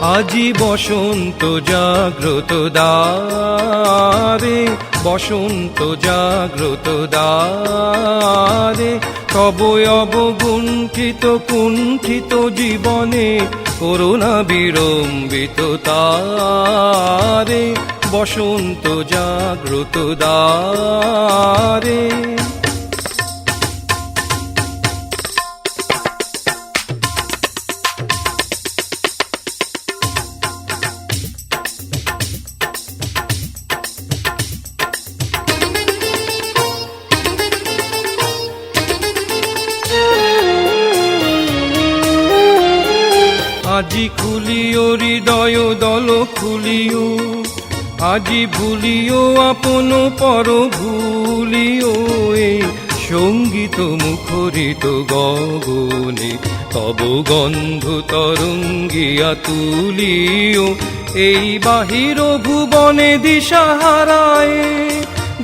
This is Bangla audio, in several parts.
আজি বসন্ত জাগ্রত দ্বারে, বসন্ত জাগ্রত দ্বারে তব অবগুণ্ঠিত, কুণ্ঠিত জীবনে করুণা বিড়ম্বিত তারে, বসন্ত জাগ্রত দ্বারে। আজি খুলিও হৃদয়, দল খুলিও। আজি ভুলিও আপন পর ভুলিও। সংগীত মুখরিত গগনে, তব গন্ধ তরঙ্গিয়া তুলিও। এই বাহির ভুবনে দিশাহারায়,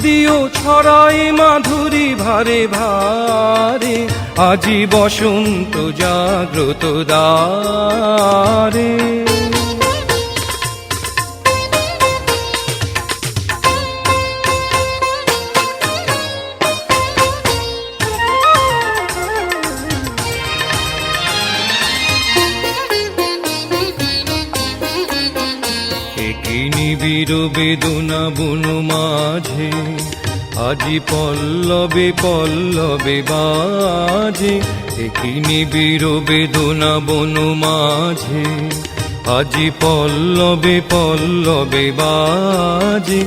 দিও ছড়াই মাধুরী ভারে ভারে। আজি বসন্ত জাগ্রত একই নিবিড় বেদনা বন মাঝে? আজি পল্লবে পল্লবে বাজে। এখিনি বীর বেদনা বনু মাঝে। আজি পল্লবে পল্লবে বাজে।